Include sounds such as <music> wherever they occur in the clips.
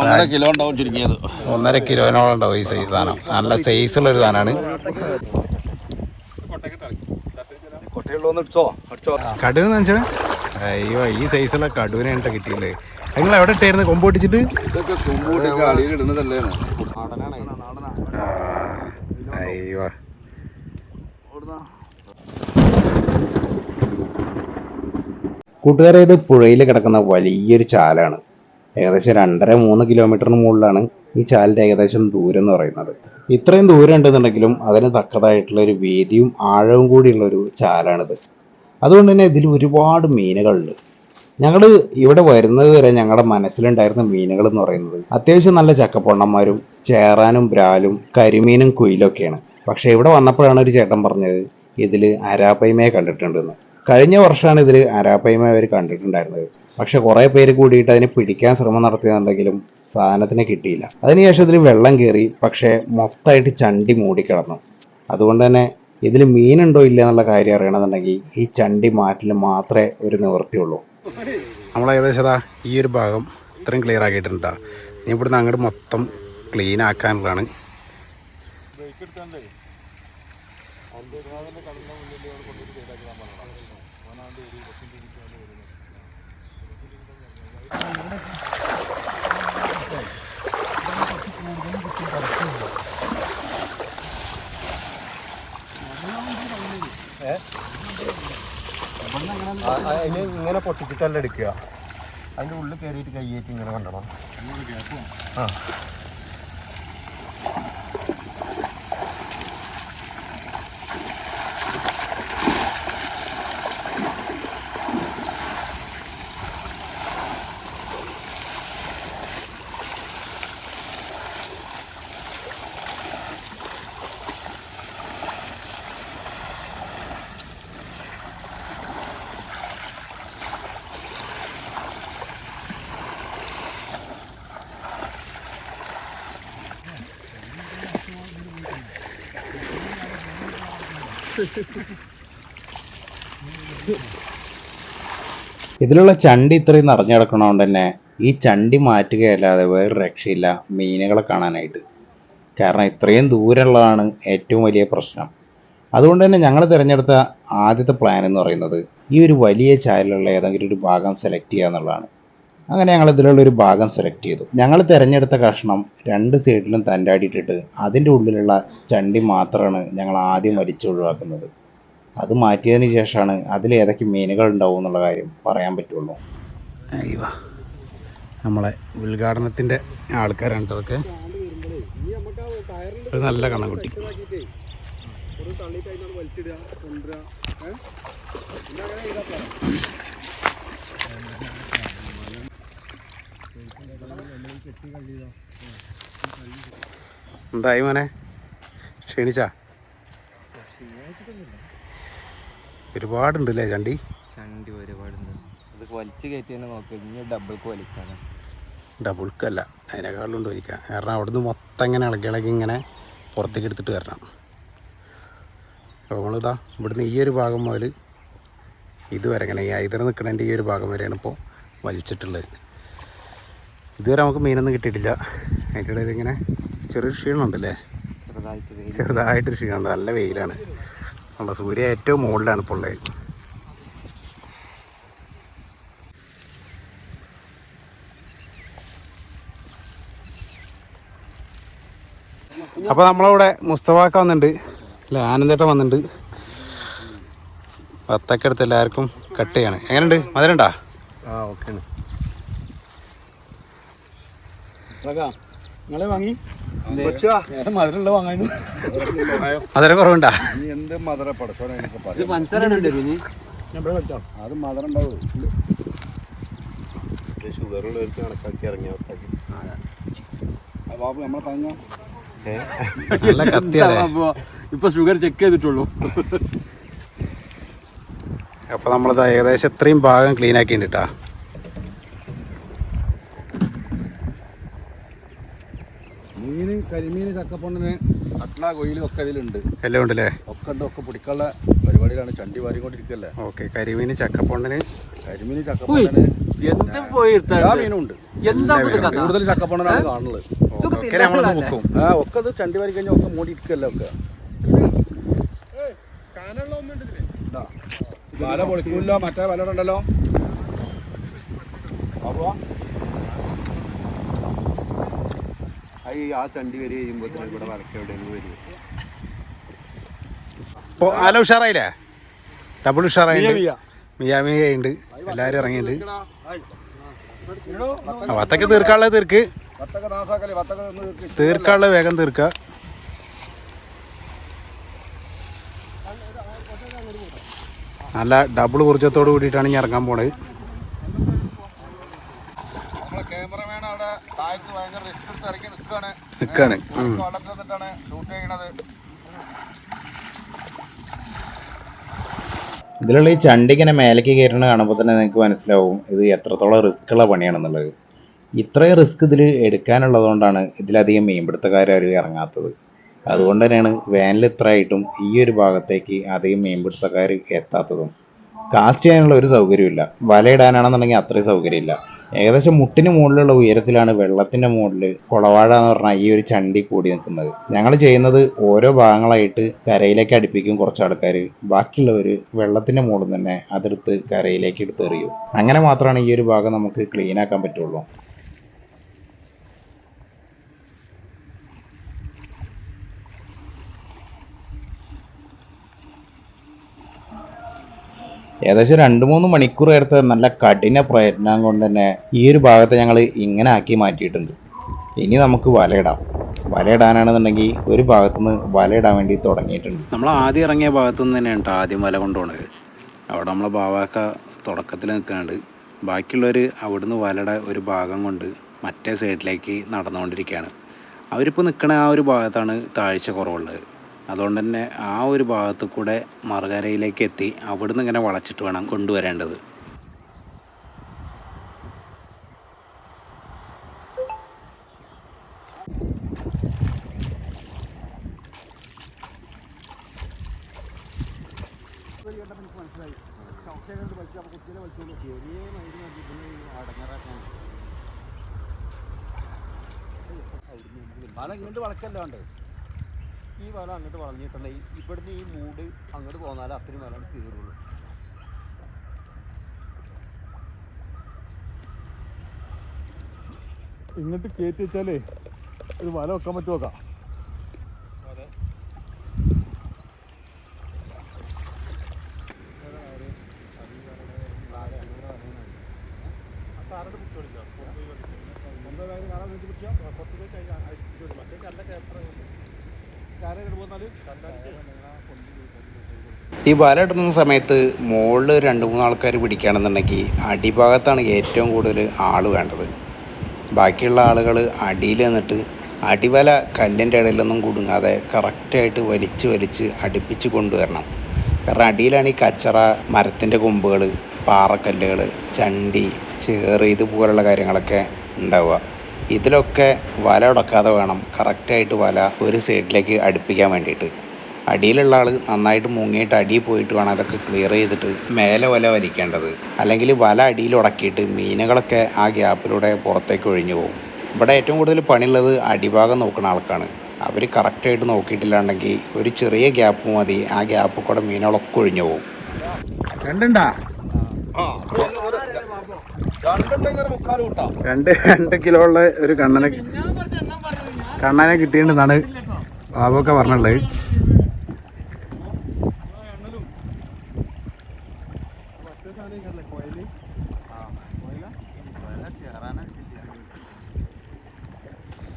ഒന്നര കിലോ ഉണ്ടാവും ചുരുങ്ങിയത്. ഒന്നര കിലോനോളം ഉണ്ടാവും ഈ സൈസ് സാധനം. നല്ല സൈസുള്ള ഒരു സാധനമാണ് കടുവെന്ന് വെച്ചാൽ അയ്യോ ഈ സൈസുള്ള കടുവിനെ എന്താ കിട്ടിയില്ലേ? നിങ്ങൾ എവിടെ ഇട്ടായിരുന്നു കൊമ്പ് പൊട്ടിച്ചിട്ട്? ഇതൊക്കെ കുമ്പൂട്ടിക്ക് അടിയിൽ ഇടുന്നതല്ലേ അയ്യോ. കൂട്ടുകാരെ ഇത് പുഴയിൽ കിടക്കുന്ന വലിയൊരു ചാലാണ്. ഏകദേശം രണ്ടര മൂന്ന് കിലോമീറ്ററിന് മുകളിലാണ് ഈ ചാലിന്റെ ഏകദേശം ദൂരം എന്ന് പറയുന്നത്. ഇത്രയും ദൂരം ഉണ്ടെന്നുണ്ടെങ്കിലും അതിന് തക്കതായിട്ടുള്ള ഒരു വീതിയും ആഴവും കൂടിയുള്ള ഒരു ചാലാണിത്. അതുകൊണ്ട് തന്നെ ഇതിൽ ഒരുപാട് മീനുകളുണ്ട്. ഞങ്ങൾ ഇവിടെ വരുന്നത് വരെ ഞങ്ങളുടെ മനസ്സിലുണ്ടായിരുന്ന മീനുകൾ എന്ന് പറയുന്നത് അത്യാവശ്യം നല്ല ചക്കപ്പൊണ്ണന്മാരും ചേറാനും ബ്രാലും കരിമീനും കുയിലൊക്കെയാണ്. പക്ഷേ ഇവിടെ വന്നപ്പോഴാണ് ഒരു ചേട്ടൻ പറഞ്ഞത് ഇതിൽ അരാപ്പയ്മയെ കണ്ടിട്ടുണ്ടെന്ന്. കഴിഞ്ഞ വർഷമാണ് ഇതിൽ അരാപ്പയ്മ അവർ കണ്ടിട്ടുണ്ടായിരുന്നത്. പക്ഷെ കുറേ പേര് കൂടിയിട്ട് അതിനെ പിടിക്കാൻ ശ്രമം നടത്തിയെന്നുണ്ടെങ്കിലും സാധനത്തിന് കിട്ടിയില്ല. അതിനുശേഷം ഇതിൽ വെള്ളം കയറി പക്ഷേ മൊത്തമായിട്ട് ചണ്ടി മൂടിക്കിടന്നു അതുകൊണ്ട് തന്നെ ഇതിൽ മീനുണ്ടോ ഇല്ല എന്നുള്ള കാര്യം അറിയണമെന്നുണ്ടെങ്കിൽ ഈ ചണ്ടി മാറ്റിൽ മാത്രമേ ഒരു നിവൃത്തിയുള്ളൂ. നമ്മൾ ഏകദേശം ഈ ഒരു ഭാഗം ഇത്രയും ക്ലിയർ ആക്കിയിട്ടുണ്ട് ഇനി ഇവിടുന്ന് അങ്ങോട്ട് മൊത്തം ക്ലീൻ ആക്കാനുള്ളതാണ്. അതിന് ഇങ്ങനെ പൊട്ടിച്ചിട്ടല്ല എടുക്കുക. അതിന്റെ ഉള്ളിൽ കയറിയിട്ട് കൈയേറ്റി ഇങ്ങനെ കണ്ടണം. ആ. ഇതിലുള്ള ചണ്ടി ഇത്രയും നിറഞ്ഞു കിടക്കണോണ്ട് തന്നെ ഈ ചണ്ടി മാറ്റുകയല്ലാതെ വേറെ രക്ഷയില്ല മീനുകളെ കാണാനായിട്ട്. കാരണം ഇത്രയും ദൂരമുള്ളതാണ് ഏറ്റവും വലിയ പ്രശ്നം. അതുകൊണ്ട് തന്നെ ഞങ്ങൾ തിരഞ്ഞെടുത്ത ആദ്യത്തെ പ്ലാൻ എന്ന് പറയുന്നത് ഈ ഒരു വലിയ ചായലുള്ള ഏതെങ്കിലും ഒരു ഭാഗം സെലക്ട് ചെയ്യുക എന്നുള്ളതാണ്. അങ്ങനെ ഞങ്ങൾ ഇതിലുള്ള ഒരു ഭാഗം സെലക്ട് ചെയ്തു. ഞങ്ങൾ തിരഞ്ഞെടുത്ത കഷ്ണം രണ്ട് സൈഡിലും തന്റാടിയിട്ടിട്ട് അതിന്റെ ഉള്ളിലുള്ള ചണ്ടി മാത്രമാണ് ഞങ്ങൾ ആദ്യം വലിച്ചു ഒഴിവാക്കുന്നത്. അത് മാറ്റിയതിന് ശേഷമാണ് അതിൽ ഏതൊക്കെ മീനുകൾ ഉണ്ടാവും എന്നുള്ള കാര്യം പറയാൻ പറ്റുള്ളൂ. അയ്യോ. നമ്മളെ ഉദ്ഘാടനത്തിന്റെ ആൾക്കാരാണ് ഇതൊക്കെ ഒരു നല്ല കണ്ണുകുട്ടി എന്തായി മോനെ? ക്ഷീണിച്ചാ? ഒരുപാടുണ്ടല്ലേ ചണ്ടി? ചണ്ടി ഒരുപാടുണ്ട്. അത് വലിച്ചു കയറ്റി തന്നെ നോക്കുക ഇനി ഡബിൾക്ക് വലിച്ചാണ്. ഡബിൾക്കല്ല അതിനേക്കാളുണ്ട് വലിക്കാം കാരണം അവിടുന്ന് മൊത്തം ഇങ്ങനെ ഇളകി ഇളകി ഇങ്ങനെ പുറത്തേക്ക് എടുത്തിട്ട് വരണം. അപ്പോൾ നമ്മളിതാ ഇവിടുന്ന് ഈ ഒരു ഭാഗം മുതൽ ഇതുവരെ ഇങ്ങനെ ഈ ഐതർ നിൽക്കണതിന്റെ ഈ ഒരു ഭാഗം വരെയാണ് ഇപ്പോൾ വലിച്ചിട്ടുള്ളത്. ഇതുവരെ നമുക്ക് മീനൊന്നും കിട്ടിയിട്ടില്ല. അതിന്റെ ഇടയിൽ ഇങ്ങനെ ചെറിയൊരു ക്ഷീണമുണ്ടല്ലേ? ചെറുതായിട്ടൊരു ക്ഷീണമുണ്ട്. നല്ല വെയിലാണ്. നമ്മുടെ സൂര്യ ഏറ്റവും മുകളിലാണ് ഇപ്പോൾ ഉള്ളത്. അപ്പോൾ നമ്മളവിടെ മുസ്തഫാക്ക വന്നിട്ടുണ്ട്. അല്ല ആനന്ദേട്ടൻ വന്നിട്ടുണ്ട്. വത്തൊക്കെ എടുത്ത് എല്ലാവർക്കും കട്ട് ചെയ്യാണ്. എങ്ങനെയുണ്ട്? മധുരണ്ടാ ആ ഓക്കെ നിങ്ങളെ വാങ്ങി? മധുരമുള്ള വാങ്ങാൻ മധുരം കുറവുണ്ടാ? നീ എന്ത് മധുര അത് മധുരം ഉണ്ടാവും ഷുഗറുള്ളവർക്ക് കണക്കാക്കി ഇറങ്ങിയ ബാബു നമ്മളെ തങ്ങ <laughs> നല്ല കത്തിയല്ലേ ഇപ്പൊ ഷുഗർ ചെക്ക് ചെയ്തിട്ടുള്ളൂ. അപ്പോൾ നമ്മളിത് ഏകദേശം ഇത്രയും ഭാഗം ക്ലീൻ ആക്കിയിട്ടുണ്ട് കേട്ടോ മീന് കരിമീന് ചക്കപ്പൊണ്ണിന് കട്ട്ള കൊയിലും ഒക്കെ ഇതിലുണ്ട്. എല്ലാം ഉണ്ടല്ലേ ഒക്കെ ഉണ്ട് ഒക്കെ പിടിക്കാനുള്ള പരിപാടിയിലാണ് ചണ്ടി വാരിക്കൊണ്ടിരിക്കല്ലേ? ഓക്കെ കരിമീൻ ചക്കപ്പൊണ്ണിന് കരിമീന് ചക്കപ്പൊണ്ണിന് എന്ത് പോയി എന്താ? കൂടുതൽ ചക്കപ്പൊണ്ണനാണ് കാണുന്നത്. ഒക്കെ തിന്നാത്തതല്ലേ? ആ ഒക്കെ ഇത് ചണ്ടി വാരി കഴിഞ്ഞാൽ ഒക്കെ മൂടി ഇരിക്കല്ലോ ഒക്കെ. വല പൊളിക്കൂല്ലോ മറ്റേ വല ഉണ്ടല്ലോ അപ്പോ അത് ഈ ആ ചണ്ടി വരി കഴിയുമ്പോൾ ഇവിടെ വരയ്ക്ക് എവിടെയെങ്കിലും വരും. ഇപ്പോൾ ആല ഉഷാറായില്ലേ? ഡബിൾ ഉഷാറായിട്ട് മിയാമിയുണ്ട് എല്ലാവരും ഇറങ്ങിയിട്ടുണ്ട് വത്തക്ക തീർക്കാനുള്ളത് തീർക്ക്. തീർക്കാനുള്ള തീർക്ക്. തീർക്കാനുള്ളത് വേഗം തീർക്ക. നല്ല ഡബിൾ ഊർജത്തോട് കൂടിയിട്ടാണ് ഇനി ഇറങ്ങാൻ പോണത് നമ്മളെ ക്യാമറമാൻ അവിടെ താഴത്ത് ഭയങ്കര റിസ്ക് ചെയ്യണത് ഇതിലുള്ള ഈ ചണ്ടി ഇങ്ങനെ മേലേക്ക് കയറുന്നത് കാണുമ്പോൾ തന്നെ നിങ്ങൾക്ക് മനസ്സിലാവും ഇത് എത്രത്തോളം റിസ്ക് ഉള്ള പണിയാണെന്നുള്ളത്. ഇത്രയും റിസ്ക് ഇതിൽ എടുക്കാനുള്ളതുകൊണ്ടാണ് ഇതിലധികം മീൻപിടുത്തക്കാരും ഇറങ്ങാത്തത്. അതുകൊണ്ട് തന്നെയാണ് വേനൽ ഇത്രയായിട്ടും ഈ ഒരു ഭാഗത്തേക്ക് അധികം മീൻപിടുത്തക്കാർ എത്താത്തതും. കാസ്റ്റ് ചെയ്യാനുള്ള ഒരു സൗകര്യമില്ല വലയിടാനാണെന്നുണ്ടെങ്കിൽ അത്രയും സൗകര്യമില്ല. ഏകദേശം മുട്ടിന് മുകളിലുള്ള ഉയരത്തിലാണ് വെള്ളത്തിന്റെ മുകളിൽ കുളവാഴ എന്ന് പറഞ്ഞാൽ ഈ ഒരു ചണ്ടി കൂടി നിൽക്കുന്നത്. ഞങ്ങൾ ചെയ്യുന്നത് ഓരോ ഭാഗങ്ങളായിട്ട് കരയിലേക്ക് അടുപ്പിക്കും കുറച്ച് ആൾക്കാർ ബാക്കിയുള്ളവർ വെള്ളത്തിന്റെ മുകളിൽ തന്നെ അതെടുത്ത് കരയിലേക്ക് എടുത്തെറിയും. അങ്ങനെ മാത്രമാണ് ഈ ഒരു ഭാഗം നമുക്ക് ക്ലീൻ ആക്കാൻ പറ്റുള്ളൂ. ഏകദേശം രണ്ട് മൂന്ന് മണിക്കൂർ എടുത്ത നല്ല കഠിന പ്രയത്നം കൊണ്ട് തന്നെ ഈ ഒരു ഭാഗത്തെ ഞങ്ങൾ ഇങ്ങനെ ആക്കി മാറ്റിയിട്ടുണ്ട്. ഇനി നമുക്ക് വലയിടാം. വലയിടാനാണെന്നുണ്ടെങ്കിൽ ഒരു ഭാഗത്തുനിന്ന് വലയിടാൻ വേണ്ടി തുടങ്ങിയിട്ടുണ്ട്. നമ്മൾ ആദ്യം ഇറങ്ങിയ ഭാഗത്തുനിന്ന് തന്നെയാണ് കേട്ടോ ആദ്യം വല കൊണ്ടുപോണത് അവിടെ നമ്മൾ ബാവാക്ക തുടക്കത്തിൽ നിൽക്കുന്നുണ്ട് ബാക്കിയുള്ളവർ അവിടുന്ന് വലയുടെ ഒരു ഭാഗം കൊണ്ട് മറ്റേ സൈഡിലേക്ക് നടന്നുകൊണ്ടിരിക്കുകയാണ്. അവരിപ്പോൾ നിൽക്കുന്ന ആ ഒരു ഭാഗത്താണ് താഴ്ച കുറവുള്ളത്. അതുകൊണ്ട് തന്നെ ആ ഒരു ഭാഗത്ത് കൂടെ മറുകരയിലേക്ക് എത്തി അവിടുന്ന് ഇങ്ങനെ വളച്ചിട്ട് വേണം കൊണ്ടുവരേണ്ടത്. വല ഇങ്ങോട്ട് വളക്കല്ലാണ്ട് ഈ വല അങ്ങോട്ട് വളഞ്ഞിട്ടുണ്ടെങ്കിൽ ഇവിടുന്ന് ഈ മൂട് അങ്ങോട്ട് പോന്നാലേ അത്രയും വല കീറുള്ളൂ. ഇങ്ങോട്ട് കയറ്റി വെച്ചാലേ ഒരു വല വെക്കാൻ പറ്റുമോ ഈ വല ഇടുന്ന സമയത്ത് മുകളിൽ രണ്ട് മൂന്ന് ആൾക്കാർ പിടിക്കുകയാണെന്നുണ്ടെങ്കിൽ അടിഭാഗത്താണ് ഏറ്റവും കൂടുതൽ ആൾ വേണ്ടത്. ബാക്കിയുള്ള ആളുകൾ അടിയിൽ നിന്നിട്ട് അടിവല കല്ലിന്റെ ഇടയിലൊന്നും കുടുങ്ങാതെ കറക്റ്റായിട്ട് വലിച്ച് വലിച്ച് അടുപ്പിച്ച് കൊണ്ടുവരണം. കാരണം അടിയിലാണ് ഈ കച്ചറ മരത്തിന്റെ കൊമ്പുകൾ പാറക്കല്ലുകൾ ചണ്ടി ചേറ് ഇതുപോലുള്ള കാര്യങ്ങളൊക്കെ ഉണ്ടാവുക. ഇതിലൊക്കെ വല ഉടക്കാതെ വേണം കറക്റ്റായിട്ട് വല ഒരു സൈഡിലേക്ക് അടുപ്പിക്കാൻ വേണ്ടിയിട്ട്. അടിയിലുള്ള ആൾ നന്നായിട്ട് മുങ്ങിയിട്ട് അടിയിൽ പോയിട്ട് വേണം അതൊക്കെ ക്ലിയർ ചെയ്തിട്ട് മേലെ വല വലിക്കേണ്ടത്. അല്ലെങ്കിൽ വല അടിയിൽ ഉടക്കിയിട്ട് മീനുകളൊക്കെ ആ ഗ്യാപ്പിലൂടെ പുറത്തേക്ക് ഒഴിഞ്ഞു പോകും. ഇവിടെ ഏറ്റവും കൂടുതൽ പണിയുള്ളത് അടിഭാഗം നോക്കുന്ന ആൾക്കാണ്. അവർ കറക്റ്റായിട്ട് നോക്കിയിട്ടില്ലാണ്ടെങ്കിൽ ഒരു ചെറിയ ഗ്യാപ്പ് മതി ആ ഗ്യാപ്പ് കൂടെ മീനുകളൊക്കെ ഒഴിഞ്ഞു പോകും. രണ്ടുണ്ടാ? രണ്ട് രണ്ട് കിലോ ഉള്ള ഒരു കണ്ണനെ കണ്ണനെ കിട്ടിയിട്ടുണ്ടെന്നാണ് ബാബൊക്കെ പറഞ്ഞുള്ളത്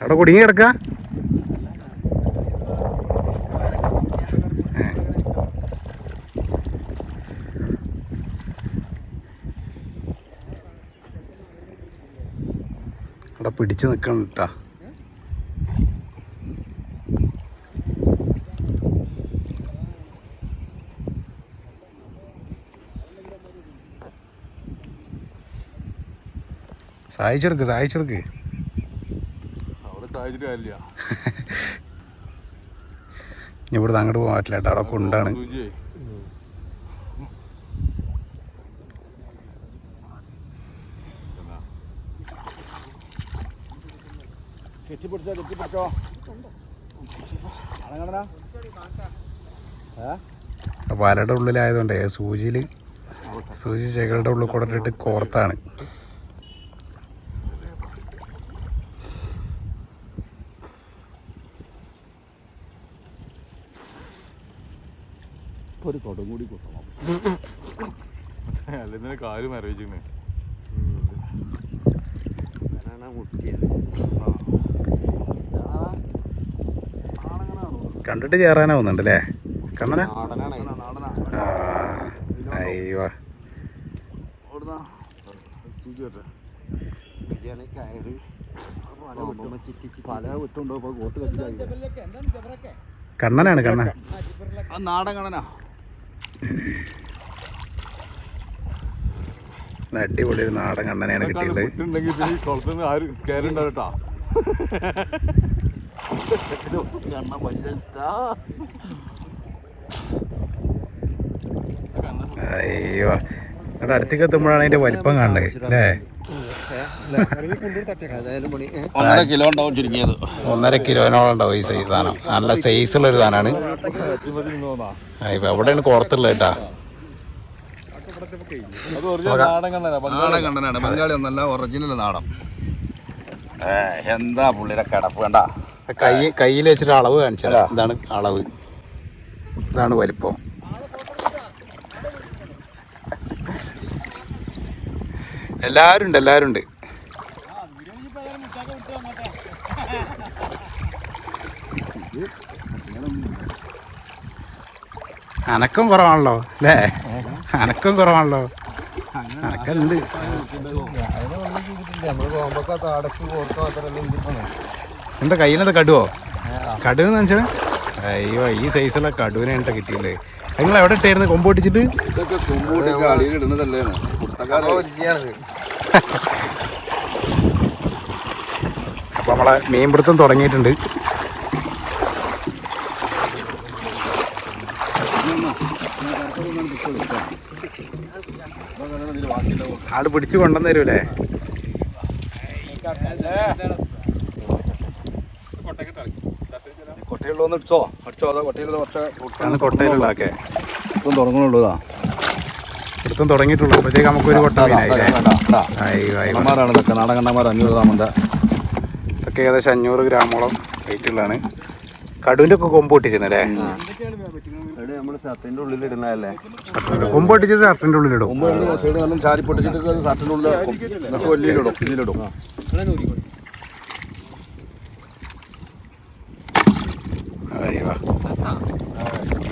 അവിടെ കുടുങ്ങി കിടക്ക? അവിടെ പിടിച്ചു നിൽക്കണം കേട്ടാ സഹായിച്ചെടുക്ക് സഹായിച്ചെടുക്ക് അവിടെ സാഹചര്യം കാര്യമില്ല ഇനി ഇവിടുന്ന് അങ്ങോട്ട് പോകാൻ പറ്റില്ല കേട്ടോ. അവിടെ കൊണ്ടാണ് കെട്ടിപ്പിടിച്ചോ വലയുടെ ഉള്ളിലായതുകൊണ്ടേ സൂചിയിൽ സൂചി ചെകളുടെ ഉള്ളിൽ കൂടെ ഇട്ടിട്ട് കോർത്താണ് ഒരു കൊടും കൂടി കുത്തണം അല്ലെങ്കിൽ കാൽ മരവിച്ചിങ്ങനെ കണ്ടിട്ട് ചേറാനാവുന്നുണ്ട് അല്ലേ കണ്ണന? നാടനാണ്. അയ്യോ. കണ്ണനാണ് കണ്ണൻ. ആ നാടൻ കണനാ അടിപൊളി ഒരു നാടൻ കണ്ണനെയാണ് കിട്ടിയത്. അയ്യോ. അവിടെ അടുത്തേക്ക് എത്തുമ്പോഴാണ് അതിന്റെ വലിപ്പം കാണുന്നത് അല്ലേ? ഒന്നര കിലോ ഉണ്ടാവും ചുരുങ്ങിയത്. ഒന്നര കിലോനോളം ഉണ്ടാവും ഈ സൈസ് സാധനം. നല്ല സൈസുള്ള ഒരു സാധനമാണ്. ഇപ്പൊ എവിടെയാണ് കോർത്തുള്ളത് കേട്ടാ? നാടൻ കണ്ടനാണ് ബംഗാളി ഒന്നല്ല ഒറിജിനൽ നാടൻ. എന്താ പുള്ളിയുടെ കിടപ്പ് വേണ്ട കൈ കയ്യിൽ വെച്ചിട്ട് അളവ് കാണിച്ചാൽ ഇതാണ് അളവ്. ഇതാണ് വലിപ്പം. എല്ലാരും ഉണ്ട് എല്ലാരും ഉണ്ട് അനക്കം കുറവാണല്ലോ അല്ലേ? അനക്കം കുറവാണല്ലോ. അനക്കുണ്ട് എന്താ കയ്യിലെന്താ കടുവോ? കടുവെന്ന് വെച്ചാൽ അയ്യോ ഈ സൈസുള്ള കടുവിനെ എന്താ കിട്ടിയില്ലേ? നിങ്ങൾ എവിടെ ഇട്ടായിരുന്നു? കൊമ്പ് പൊട്ടിച്ചിട്ട്? ഇതൊക്കെ തുമ്പൂട്ടൊക്കെ അടിയിൽ ഇടുന്നതല്ലേ കുട്ടക്കാരെ അപ്പോൾ നമ്മളെ മീൻപിടുത്തം തുടങ്ങിയിട്ടുണ്ട്. ആൾ പിടിച്ചു കൊണ്ടുവന്ന് തരൂലേ? കൊട്ടയിലുള്ളൊന്ന് അടിച്ചോ അടിച്ചോ അതോ കൊട്ടയിൽ കുറച്ച് ആണ് കൊട്ടയിലുള്ളതൊക്കെ. ഇപ്പം തുടങ്ങണുള്ളതാ പിടുത്തം തുടങ്ങിയിട്ടുള്ളൂ. അപ്പോഴത്തേക്ക് നമുക്കൊരു കൊട്ട മീനായില്ലേ അയ്യോ അയ്യോ കണ്ണന്മാരാണ് ഇതൊക്കെ. നാടൻ കണ്ണന്മാർ അഞ്ഞൂറ് താമന്റെ ഇതൊക്കെ ഏകദേശം അഞ്ഞൂറ് ഗ്രാമോളം വെയിറ്റുള്ളതാണ് കടുവിന്റെ ഒക്കെ കൊമ്പ് പൊട്ടിച്ചിരുന്നല്ലേ? ഷർട്ടിന്റെ ഉള്ളിൽ ഇടുന്നതല്ലേ? കൊമ്പ് പൊട്ടിച്ചിട്ട് ഷർട്ടിന്റെ ഉള്ളിലിടും ചാരി പൊട്ടിച്ചിട്ട്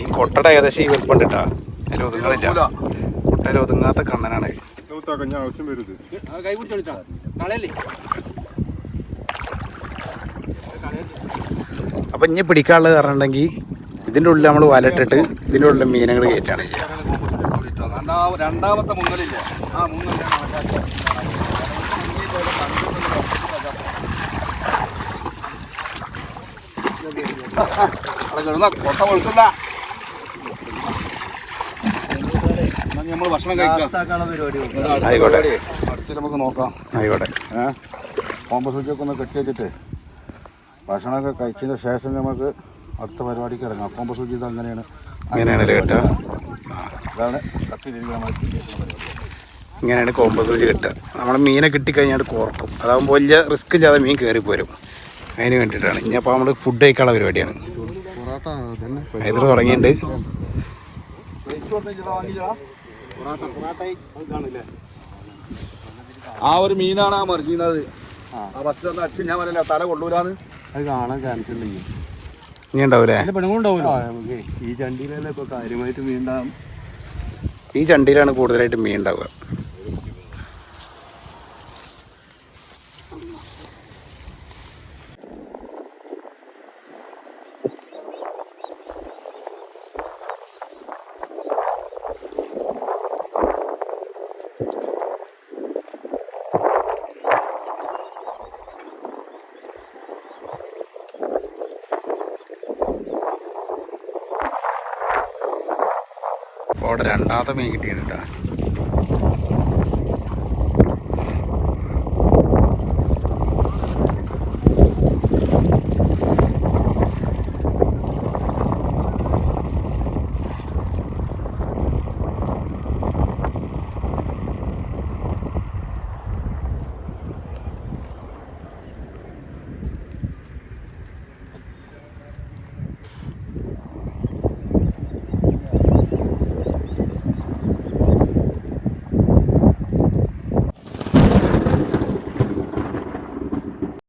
ഈ കൊട്ടട ഏകദേശം ഈ വലിപ്പം കേട്ടാ അതിൽ ഒതുങ്ങണില്ല കൊട്ടയിൽ ഒതുങ്ങാത്ത കണ്ണനാണ്. ആവശ്യം വരുത് അപ്പം ഇനി പിടിക്കാനുള്ളത് പറഞ്ഞിട്ടുണ്ടെങ്കിൽ ഇതിന്റെ ഉള്ളിൽ നമ്മൾ വലട്ടിട്ട് ഇതിന്റെ ഉള്ളിൽ മീനുകൾ കയറ്റാണ് ചെയ്യുക രണ്ടാമത്തെ മുങ്ങലില്ലേ. ആ കൊട്ട നമ്മൾ ഭക്ഷണം കഴിക്കാം. ആയിക്കോട്ടെ. അടുത്ത് നമുക്ക് നോക്കാം. ആയിക്കോട്ടെ. ഏഹ് കോമ്പസൂച്ചൊക്കെ ഒന്ന് കെട്ടി വെച്ചിട്ട് ഭക്ഷണമൊക്കെ കഴിച്ചതിന് ശേഷം നമുക്ക് അടുത്ത പരിപാടിക്ക് ഇറങ്ങാം. കോമ്പസൂച്ചി ഇത് അങ്ങനെയാണ്. അങ്ങനെയാണ് കേട്ടോ കത്തി തിരികെ ഇങ്ങനെയാണ് കോമ്പസ് വെച്ച് കിട്ടുക. നമ്മൾ മീനെ കിട്ടിക്കഴിഞ്ഞാൽ കോർക്കും. അതാകുമ്പോൾ വലിയ റിസ്ക് ഇല്ലാതെ മീൻ കയറി പോരും അതിന് വേണ്ടിയിട്ടാണ്. ഇനി അപ്പോൾ നമ്മൾ ഫുഡ് കഴിക്കാനുള്ള പരിപാടിയാണ്. ഇതിൽ തുടങ്ങിയിട്ടുണ്ട്. ആ ഒരു മീനാണ് ആ മറിഞ്ഞത് ആ. ഫസ്റ്റ് ഒന്ന് അടിച്ച് ഞാൻ തല കൊള്ളൂലാന്ന്. അത് കാണാൻ ചാൻസ് ഉണ്ടെങ്കിൽ ഇനി ഉണ്ടാവൂലേ? ആ, നമുക്ക് ഈ ചണ്ടിയിലല്ലേ ഇപ്പൊ കാര്യമായിട്ട് വീണ്ടാം ഈ ചണ്ടിയിലാണ് കൂടുതലായിട്ട് മീൻ ഉണ്ടാവുക. അപ്പോൾ അവിടെ രണ്ടാമത്തെ മീൻ കിട്ടിയിട്ടാ